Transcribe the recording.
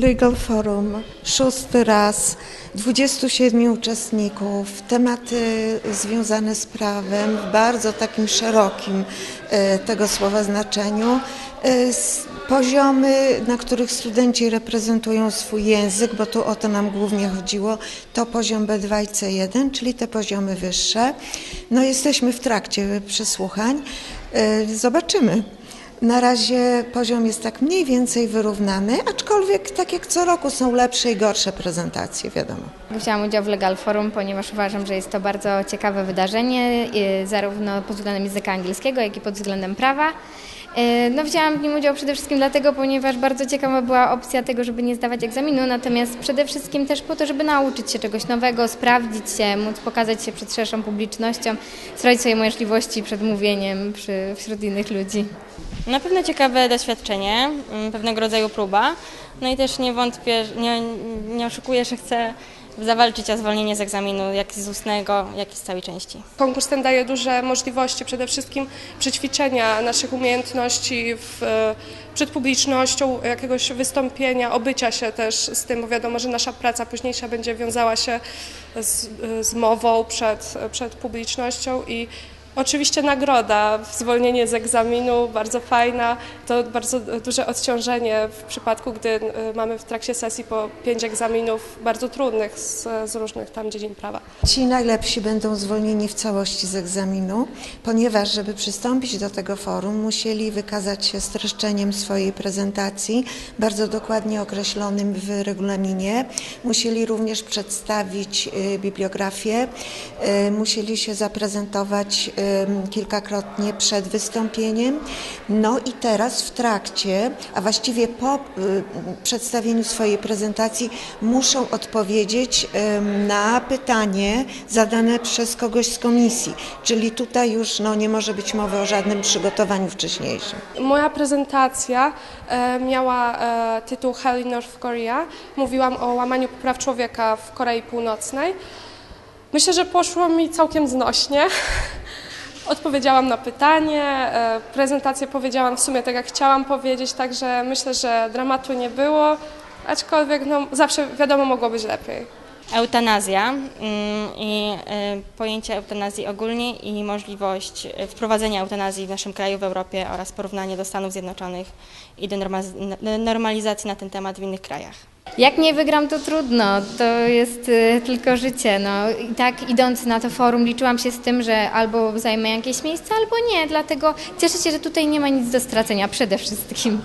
Legal Forum, szósty raz, 27 uczestników, tematy związane z prawem w bardzo takim szerokim e, tego słowa znaczeniu. E, Poziomy, na których studenci reprezentują swój język, bo tu o to nam głównie chodziło, to poziom B2 i C1, czyli te poziomy wyższe. No jesteśmy w trakcie przesłuchań. E, Zobaczymy. Na razie poziom jest tak mniej więcej wyrównany, aczkolwiek tak jak co roku są lepsze i gorsze prezentacje, wiadomo. Wzięłam udział w Legal Forum, ponieważ uważam, że jest to bardzo ciekawe wydarzenie, y, zarówno pod względem języka angielskiego, jak i pod względem prawa. Y, No, wzięłam w nim udział przede wszystkim dlatego, ponieważ bardzo ciekawa była opcja tego, żeby nie zdawać egzaminu, natomiast przede wszystkim też po to, żeby nauczyć się czegoś nowego, sprawdzić się, móc pokazać się przed szerszą publicznością, sprawdzić swoje możliwości przed mówieniem przy, wśród innych ludzi. Na pewno ciekawe doświadczenie, mm, pewnego rodzaju próba. No i też nie wątpię, nie, nie oszukuję, że chcę zawalczyć o zwolnienie z egzaminu, jak z ustnego, jak i z całej części. Konkurs ten daje duże możliwości, przede wszystkim przećwiczenia naszych umiejętności w, przed publicznością, jakiegoś wystąpienia, obycia się też z tym, bo wiadomo, że nasza praca późniejsza będzie wiązała się z, z mową przed, przed publicznością i Oczywiście nagroda, zwolnienie z egzaminu, bardzo fajna. To bardzo duże odciążenie w przypadku, gdy y, mamy w trakcie sesji po pięć egzaminów bardzo trudnych z, z różnych tam dziedzin prawa. Ci najlepsi będą zwolnieni w całości z egzaminu, ponieważ żeby przystąpić do tego forum, musieli wykazać się streszczeniem swojej prezentacji, bardzo dokładnie określonym w regulaminie. Musieli również przedstawić y, bibliografię, y, musieli się zaprezentować kilkakrotnie przed wystąpieniem. No i teraz w trakcie, a właściwie po y, przedstawieniu swojej prezentacji muszą odpowiedzieć na pytanie zadane przez kogoś z komisji. Czyli tutaj już no, nie może być mowy o żadnym przygotowaniu wcześniejszym. Moja prezentacja e, miała e, tytuł Hell in North Korea. Mówiłam o łamaniu praw człowieka w Korei Północnej. Myślę, że poszło mi całkiem znośnie. Odpowiedziałam na pytanie, e, prezentację powiedziałam w sumie tak, jak chciałam powiedzieć, także myślę, że dramatu nie było, aczkolwiek no, zawsze wiadomo mogło być lepiej. Eutanazja mm, i y, pojęcie eutanazji ogólnie i możliwość y, wprowadzenia eutanazji w naszym kraju, w Europie oraz porównanie do Stanów Zjednoczonych i do norma- normalizacji na ten temat w innych krajach. Jak nie wygram, to trudno. To jest y, tylko życie. No. I tak idąc na to forum liczyłam się z tym, że albo zajmę jakieś miejsce, albo nie. Dlatego cieszę się, że tutaj nie ma nic do stracenia przede wszystkim.